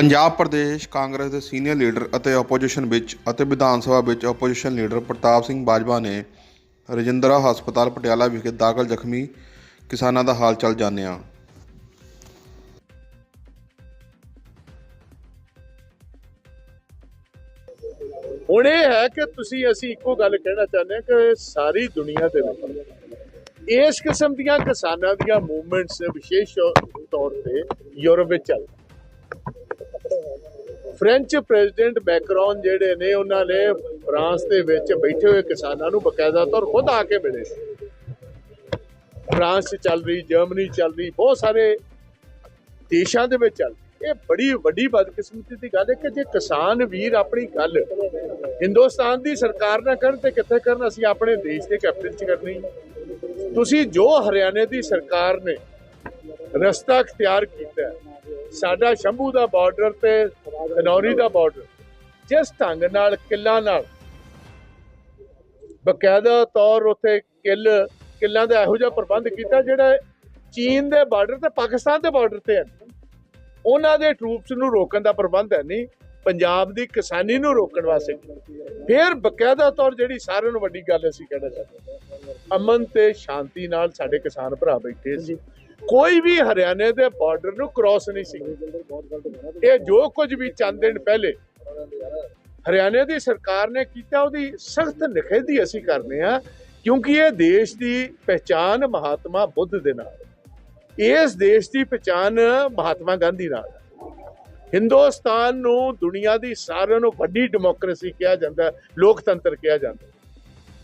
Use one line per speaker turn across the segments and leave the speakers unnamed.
ਪੰਜਾਬ ਪ੍ਰਦੇਸ਼, ਕਾਂਗਰਸ ਦੇ senior leader ਅਤੇ opposition ਵਿੱਚ ਅਤੇ ਵਿਧਾਨ ਸਭਾ ਵਿੱਚ ਆਪੋਜੀਸ਼ਨ ਲੀਡਰ ਪ੍ਰਤਾਪ ਸਿੰਘ ਬਾਜਵਾ ਨੇ ਰਜਿੰਦਰਾ ਹਸਪਤਾਲ, ਪਟਿਆਲਾ ਵਿਖੇ ਦਾਖਲ ਜ਼ਖਮੀ ਕਿਸਾਨਾਂ ਦਾ ਹਾਲ ਚਾਲ ਜਾਣਿਆ।
ਹੁਣ ਇਹ ਹੈ ਕਿ ਤੁਸੀਂ ਅਸੀਂ ਇੱਕੋ ਗੱਲ ਕਹਿਣਾ ਚਾਹੁੰਦੇ ਹਾਂ ਕਿ ਸਾਰੀ ਦੁਨੀਆ ਦੇ ਵਿੱਚ ਇਸ ਕਿਸਮ ਦੀਆਂ ਕਿਸਾਨਾਂ ਦੀਆਂ ਮੂਵਮੈਂਟਸ ਵਿਸ਼ੇਸ਼ ਤੌਰ ਤੇ ਯੂਰਪ ਵਿੱਚ ਚੱਲ ਫ੍ਰੈਂਚ ਪ੍ਰੈਜ਼ੀਡੈਂਟ ਮੈਕਰੋਨ ਜਿਹੜੇ ਨੇ, ਉਹਨਾਂ ਨੇ ਫਰਾਂਸ ਦੇ ਵਿੱਚ ਬੈਠੇ ਹੋਏ ਕਿਸਾਨਾਂ ਨੂੰ ਬਕਾਇਦਾ ਤੌਰ ਖੁਦ ਆ ਕੇ ਮਿਲੇ ਫਰਾਂਸ ਚੱਲ ਰਹੀ, ਜਰਮਨੀ ਚੱਲ ਰਹੀ, ਬਹੁਤ ਸਾਰੇ ਦੇਸ਼ਾਂ ਦੇ ਵਿੱਚ ਚੱਲ ਰਹੀ। ਇਹ ਬੜੀ ਵੱਡੀ ਬਦਕਿਸਮਤੀ ਦੀ ਗੱਲ ਹੈ ਕਿ ਜੇ ਕਿਸਾਨ ਵੀਰ ਆਪਣੀ ਗੱਲ ਹਿੰਦੁਸਤਾਨ ਦੀ ਸਰਕਾਰ ਨਾਲ ਕਰਨ ਤੇ ਕਿੱਥੇ ਕਰਨ, ਅਸੀਂ ਆਪਣੇ ਦੇਸ਼ ਦੇ ਕੈਪਟਨ 'ਚ ਕਰਨੀ ਤੁਸੀਂ ਜੋ ਹਰਿਆਣੇ ਦੀ ਸਰਕਾਰ ਨੇ ਰਸਤਾ ਅਖਤਿਆਰ ਕੀਤਾ ਸਾਡਾ ਸ਼ੰਭੂ ਦਾ ਬਾਰਡਰ ਤੇ ਖਨੌਰੀ ਦਾ ਬਾਰਡਰ ਜਿਸ ਢੰਗ ਨਾਲ, ਕਿੱਲਾਂ ਨਾਲ। ਬਕਾਇਦਾ ਤੌਰ ਉਤੇ ਕਿੱਲ, ਕਿੱਲਾਂ ਦਾ ਇਹੋ ਜਿਹਾ ਪ੍ਰਬੰਧ ਕੀਤਾ ਜਿਹੜਾ ਚੀਨ ਦੇ ਬਾਰਡਰ ਤੇ ਪਾਕਿਸਤਾਨ ਦੇ ਬਾਰਡਰ ਤੇ ਹੈ। ਉਹਨਾਂ ਦੇ ਟਰੂਪਸ ਨੂੰ ਰੋਕਣ ਦਾ ਪ੍ਰਬੰਧ ਹੈ ਨਹੀਂ, ਪੰਜਾਬ ਦੀ ਕਿਸਾਨੀ ਨੂੰ ਰੋਕਣ ਵਾਸਤੇ। ਫਿਰ ਬਕਾਇਦਾ ਤੌਰ ਜਿਹੜੀ ਸਾਰਿਆਂ ਨੂੰ ਵੱਡੀ ਗੱਲ ਅਸੀਂ ਕਹਿਣਾ ਚਾਹੁੰਦੇ ਅਮਨ ਤੇ ਸ਼ਾਂਤੀ ਨਾਲ ਸਾਡੇ ਕਿਸਾਨ ਭਰਾ ਬੈਠੇ ਸੀ। ਕੋਈ ਵੀ ਹਰਿਆਣੇ ਦੇ ਬਾਰਡਰ ਨੂੰ ਕ੍ਰਾਸ ਨਹੀਂ ਸੀ। ਇਹ ਜੋ ਕੁਝ ਵੀ ਚੰਦ ਦਿਨ ਪਹਿਲੇ ਹਰਿਆਣੇ ਦੀ ਸਰਕਾਰ ਨੇ ਕੀਤਾ, ਉਹਦੀ ਸਖਤ ਨਿਖੇਧੀ ਅਸੀਂ ਕਰਨੇ ਆ ਕਿਉਂਕਿ ਇਹ ਦੇਸ਼ ਦੀ ਪਹਿਚਾਨ ਮਹਾਤਮਾ ਬੁੱਧ ਦੇ ਨਾਲ ਇਸ ਦੇਸ਼ ਦੀ ਪਛਾਣ ਮਹਾਤਮਾ ਗਾਂਧੀ ਨਾਲ ਹਿੰਦੁਸਤਾਨ ਨੂੰ ਦੁਨੀਆ ਦੀ ਸਾਰਿਆਂ ਨੂੰ ਵੱਡੀ ਡੈਮੋਕ੍ਰੇਸੀ ਕਿਹਾ ਜਾਂਦਾ ਲੋਕਤੰਤਰ ਕਿਹਾ ਜਾਂਦਾ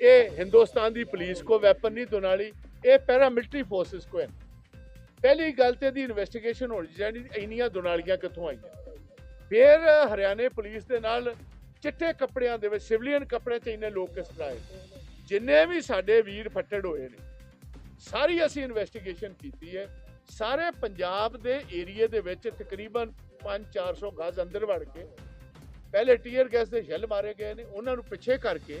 ਇਹ ਹਿੰਦੁਸਤਾਨ ਦੀ ਪੁਲਿਸ ਕੋ ਵੈਪਨ ਨਹੀਂ, ਦੁਨਾਲੀ, ਇਹ ਪੈਰਾਮਿਲਟਰੀ ਫੋਰਸਸ ਕੋ ਹੈ। ਪਹਿਲੀ ਗੱਲ ਤੇ ਦੀ ਇਨਵੈਸਟੀਗੇਸ਼ਨ ਹੋਣੀ ਚਾਹੀਦੀ, ਇੰਨੀਆਂ ਦੁਨਾਲੀਆਂ ਕਿੱਥੋਂ ਆਈਆਂ? ਫਿਰ ਹਰਿਆਣੇ ਪੁਲਿਸ ਦੇ ਨਾਲ ਚਿੱਟੇ ਕੱਪੜਿਆਂ ਦੇ ਵਿੱਚ, ਸਿਵਲੀਅਨ ਕੱਪੜੇ ਚ ਇੰਨੇ ਲੋਕ ਕਿਸ ਤਰ੍ਹਾਂ ਆਏ? ਜਿੰਨੇ ਵੀ ਸਾਡੇ ਵੀਰ ਫੱਟੜ ਹੋਏ ਨੇ, ਸਾਰੀ ਅਸੀਂ ਇਨਵੈਸਟੀਗੇਸ਼ਨ ਕੀਤੀ ਹੈ। ਸਾਰੇ ਪੰਜਾਬ ਦੇ ਏਰੀਏ ਦੇ ਵਿੱਚ ਤਕਰੀਬਨ 5-400 ਗਜ਼ ਅੰਦਰ ਵੜ ਕੇ, ਪਹਿਲੇ ਟੀਅਰ ਗੈਸ ਦੇ ਸ਼ੈੱਲ ਮਾਰੇ ਗਏ ਨੇ, ਉਹਨਾਂ ਨੂੰ ਪਿੱਛੇ ਕਰਕੇ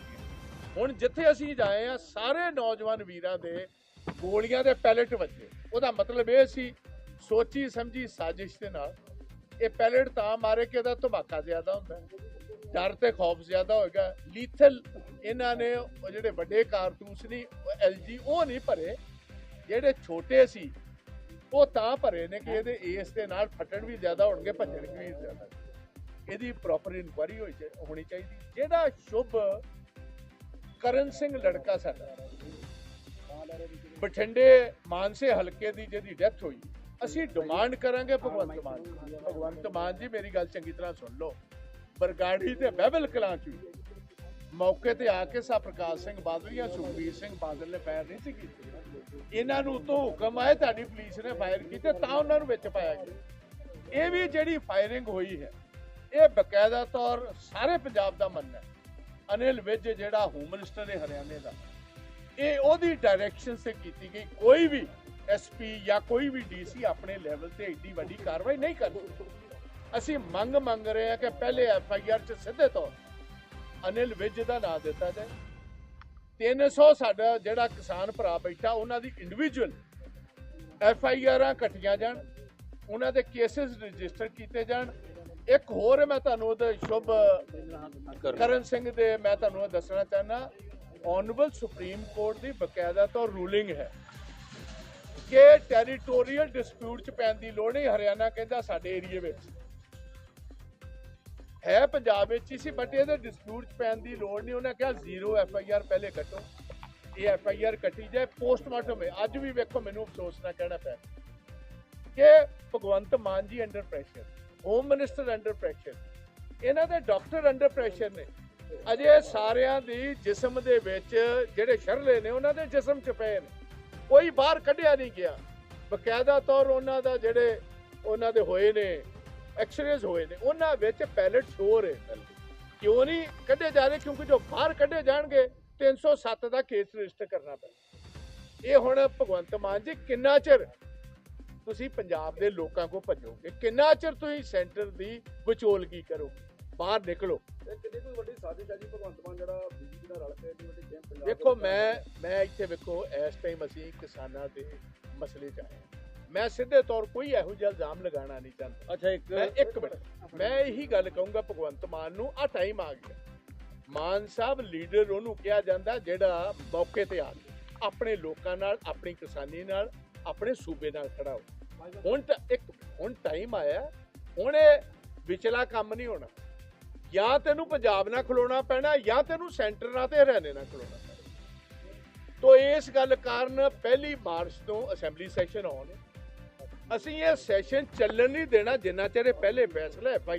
ਹੁਣ ਜਿੱਥੇ ਅਸੀਂ ਜਾਏ ਆ, ਸਾਰੇ ਨੌਜਵਾਨ ਵੀਰਾਂ ਦੇ ਗੋਲੀਆਂ ਦੇ ਪੈਲਟ ਵੱਜੇ। ਉਹਦਾ ਮਤਲਬ ਇਹ ਸੀ, ਸੋਚੀ ਸਮਝੀ ਸਾਜ਼ਿਸ਼ ਦੇ ਨਾਲ, ਇਹ ਪੈਲਟ ਤਾਂ ਮਾਰੇ ਕਿ ਇਹਦਾ ਧਮਾਕਾ ਜ਼ਿਆਦਾ ਹੁੰਦਾ ਡਰ ਤੇ ਖੌਫ ਜ਼ਿਆਦਾ ਹੋਏਗਾ। ਲੀਥਲ ਇਹਨਾਂ ਨੇ, ਉਹ ਜਿਹੜੇ ਵੱਡੇ ਕਾਰਤੂਸ ਨਹੀਂ ਐਲਜੀ ਉਹ ਨਹੀਂ ਭਰੇ। ਜਿਹੜੇ ਛੋਟੇ ਸੀ, ਉਹ ਤਾਂ ਭਰੇ ਨੇ ਕਿ ਇਹਦੇ ਏਸ ਦੇ ਨਾਲ ਫਟਣ ਵੀ ਜ਼ਿਆਦਾ ਹੋਣਗੇ, ਭੱਜਣ ਵੀ ਜ਼ਿਆਦਾ ਇਹਦੀ ਪ੍ਰੋਪਰ ਇਨਕੁਆਰੀ ਹੋਈ ਹੋਣੀ ਚਾਹੀਦੀ। ਜਿਹੜਾ ਸ਼ੁਭ ਕਰਨ ਸਿੰਘ ਲੜਕਾ ਸਾਡਾ ਬਠਿੰਡੇ ਮਾਨਸੇ ਹਲਕੇ ਦੀ ਜਿਹਦੀ ਡੈਥ ਹੋਈ, ਅਸੀਂ ਡਿਮਾਂਡ ਕਰਾਂਗੇ ਭਗਵੰਤ ਮਾਨ ਭਗਵੰਤ ਮਾਨ ਜੀ, ਮੇਰੀ ਗੱਲ ਚੰਗੀ ਤਰ੍ਹਾਂ ਸੁਣ ਲਓ। ਬਰਗਾੜੀ ਤੇ ਬਹਿਬਲ ਕਲਾਂ ਚ ਵੀ ਮੌਕੇ ਤੇ ਆ ਕੇ ਸਾ ਪ੍ਰਕਾਸ਼ ਸਿੰਘ ਬਾਦਲ ਜਾਂ ਸੁਖਬੀਰ ਸਿੰਘ ਬਾਦਲ ਨੇ ਫਾਇਰ ਨਹੀਂ ਸੀ ਕੀਤੀ। ਇਹਨਾਂ ਨੂੰ ਤੋਂ ਹੁਕਮ ਆਏ ਤੁਹਾਡੀ ਪੁਲਿਸ ਨੇ ਫਾਇਰ ਕੀਤੇ, ਤਾਂ ਉਹਨਾਂ ਨੂੰ ਵਿੱਚ ਪਾਇਆ ਗਿਆ। ਇਹ ਵੀ ਜਿਹੜੀ ਫਾਇਰਿੰਗ ਹੋਈ ਹੈ, ਇਹ ਬਕਾਇਦਾ ਤੌਰ ਸਾਰੇ ਪੰਜਾਬ ਦਾ ਮੰਨਣਾ ਹੈ। ਅਨਿਲ ਵਿਜ ਜਿਹੜਾ ਹੋਮ ਮਿਨਿਸਟਰ ਹੈ ਹਰਿਆਣੇ ਦਾ, ਇਹ ਉਹਦੀ ਡਾਇਰੈਕਸ਼ਨ ਸੇ ਕੀਤੀ ਗਈ, ਕੋਈ ਵੀ ਐਸਪੀ ਜਾਂ ਕੋਈ ਵੀ ਡੀਸੀ ਆਪਣੇ ਲੈਵਲ ਤੇ ਏਡੀ ਵੱਡੀ ਕਾਰਵਾਈ ਨਹੀਂ ਕਰ ਅਸੀਂ ਮੰਗ ਮੰਗ ਰਹੇ ਹਾਂ ਕਿ ਪਹਿਲੇ ਐਫ ਆਈ ਆਰ ਚ ਸਿੱਧੇ ਤੌਰ ਅਨਿਲ ਵਿਜ ਦਾ ਨਾਂ ਦਿੱਤਾ ਜਾਏ। 300 ਸਾਡਾ ਜਿਹੜਾ ਕਿਸਾਨ ਭਰਾ ਬੈਠਾ, ਉਹਨਾਂ ਦੀ ਇੰਡੀਵਿਜੂਅਲ ਐਫ ਆਈ ਆਰਾਂ ਕੱਟੀਆਂ ਜਾਣ, ਉਹਨਾਂ ਦੇ ਕੇਸਿਸ ਰਜਿਸਟਰ ਕੀਤੇ ਜਾਣ ਇੱਕ ਹੋਰ ਮੈਂ ਤੁਹਾਨੂੰ ਉਹਦੇ ਸ਼ੁਭ ਕਰਨ ਸਿੰਘ ਦੇ, ਮੈਂ ਤੁਹਾਨੂੰ ਇਹ ਦੱਸਣਾ ਚਾਹਨਾ ਆਨਰੇਬਲ ਸੁਪਰੀਮ ਕੋਰਟ ਦੀ ਬਕਾਇਦਾ ਤੋਂ ਰੂਲਿੰਗ ਹੈ ਕਿ ਟੈਰੀਟੋਰੀਅਲ ਡਿਸਪਿਊਟ ਚ ਪੈਣ ਦੀ ਲੋੜ ਨਹੀਂ। ਹਰਿਆਣਾ ਕਹਿੰਦਾ ਸਾਡੇ ਏਰੀਏ ਵਿੱਚ ਹੈ, ਪੰਜਾਬ ਵਿੱਚ ਹੀ ਸੀ ਬਟ ਇਹਦੇ ਡਿਸਪਿਊਟ ਚ ਪੈਣ ਦੀ ਲੋੜ ਨਹੀਂ। ਉਹਨੇ ਕਿਹਾ ਜ਼ੀਰੋ ਐਫ ਆਈ ਆਰ ਪਹਿਲੇ ਕੱਟੋ। ਇਹ ਐਫ ਆਈ ਆਰ ਕੱਟੀ ਜਾਏ ਪੋਸਟਮਾਰਟਮ ਹੈ ਅੱਜ ਵੀ ਵੇਖੋ, ਮੈਨੂੰ ਅਫਸੋਸ ਨਾ ਕਹਿਣਾ ਪਿਆ ਕਿ Bhagwant Mann ji under pressure home minister under pressure ਇਹਨਾਂ ਦੇ ਡਾਕਟਰ ਅੰਡਰ ਪ੍ਰੈਸ਼ਰ ਨੇ। ਅਜੇ ਸਾਰਿਆਂ ਦੀ ਜਿਸਮ ਦੇ ਵਿੱਚ ਜਿਹੜੇ ਸ਼ਰਲੇ ਨੇ, ਉਹਨਾਂ ਦੇ ਜਿਸਮ ਚ ਪਏ ਨੇ। ਕੋਈ ਬਾਹਰ ਕੱਢਿਆ ਨਹੀਂ ਗਿਆ। ਬਕਾਇਦਾ ਤੌਰ ਉਹਨਾਂ ਦਾ ਜਿਹੜੇ ਉਹਨਾਂ ਦੇ ਹੋਏ ਨੇ ਐਕਸਰੇਜ਼ ਹੋਏ ਨੇ, ਉਹਨਾਂ ਵਿੱਚ ਪੈਲਟ ਸ਼ੋਰ ਹੈ। ਕਿਉਂ ਨਹੀਂ ਕੱਢੇ ਜਾ ਰਹੇ? ਕਿਉਂਕਿ ਜੋ ਬਾਹਰ ਕੱਢੇ ਜਾਣਗੇ 307 ਦਾ ਕੇਸ ਰਜਿਸਟਰ ਕਰਨਾ ਪੈਣਾ। ਇਹ ਹੁਣ ਭਗਵੰਤ ਮਾਨ ਜੀ ਕਿੰਨਾ ਚਿਰ ਤੁਸੀਂ ਪੰਜਾਬ ਦੇ ਲੋਕਾਂ ਕੋ ਭੱਜੋਗੇ ਕਿੰਨਾ ਚਿਰ ਤੁਸੀਂ ਸੈਂਟਰ ਦੀ ਵਿਚੋਲਗੀ ਕਰੋਗੇ? ਬਾਹਰ ਨਿਕਲੋ।
ਇਹ ਕਿੰਨੀ ਕੋਈ ਵੱਡੀ ਸਾਜ਼ਿਸ਼ ਹੈ ਜੀ ਭਗਵੰਤ ਮਾਨ ਜਿਹੜਾ ਬੀਜੇਪੀ ਨਾਲ ਰਲ ਕੇ ਇੰਨੀ ਵੱਡੀ ਗੇਮ ਪੰਜਾਬ
ਵੇਖੋ ਮੈਂ ਮੈਂ ਇੱਥੇ ਵੇਖੋ ਇਸ ਟਾਈਮ ਅਸੀਂ ਕਿਸਾਨਾਂ ਦੇ ਮਸਲੇ 'ਚ ਆਏ ਹਾਂ। ਮੈਂ ਸਿੱਧੇ ਤੌਰ ਕੋਈ ਇਹੋ ਜਿਹਾ ਇਲਜ਼ਾਮ ਲਗਾਉਣਾ ਨਹੀਂ ਚਾਹੁੰਦਾ।
ਅੱਛਾ ਇੱਕ
ਮੈਂ ਇੱਕ ਮਿੰਟ। ਮੈਂ ਇਹੀ ਗੱਲ ਕਹੂੰਗਾ ਭਗਵੰਤ ਮਾਨ ਨੂੰ ਆ ਟਾਈਮ ਆ ਗਿਆ। ਮਾਨ ਸਾਹਿਬ ਲੀਡਰ ਉਹਨੂੰ ਕਿਹਾ ਜਾਂਦਾ ਜਿਹੜਾ ਮੌਕੇ ਤੇ ਆ ਕੇ ਆਪਣੇ ਲੋਕਾਂ ਨਾਲ ਆਪਣੀ ਕਿਸਾਨੀ ਨਾਲ ਆਪਣੇ ਸੂਬੇ ਨਾਲ ਖੜਾ ਹੋ। ਹੁਣ ਤਾਂ ਇੱਕ ਹੁਣ ਟਾਈਮ ਆਇਆ, ਹੁਣ ਇਹ ਵਿਚਲਾ ਕੰਮ ਨਹੀਂ ਹੋਣਾ। ਜਾਂ ਤੈਨੂੰ ਪੰਜਾਬ ਨਾਲ ਖਲੋਣਾ ਪੈਣਾ, ਜਾਂ ਤੈਨੂੰ ਸੈਂਟਰ ਨਾਲ ਤੇ ਹਰਿਆਣੇ ਨਾਲ ਖਲੋਣਾ ਪੈਣਾ। ਤੋ ਇਸ ਗੱਲ ਕਾਰਨ ਪਹਿਲੀ ਮਾਰਚ ਤੋਂ ਅਸੈਂਬਲੀ ਸੈਸ਼ਨ ਆਉਣ। ਅਸੀਂ ਇਹ ਸੈਸ਼ਨ ਚੱਲਣ ਨਹੀਂ ਦੇਣਾ, ਜਿੰਨਾ ਚਿਰ ਇਹ ਪਹਿਲੇ ਫੈਸਲਾ ਐਫ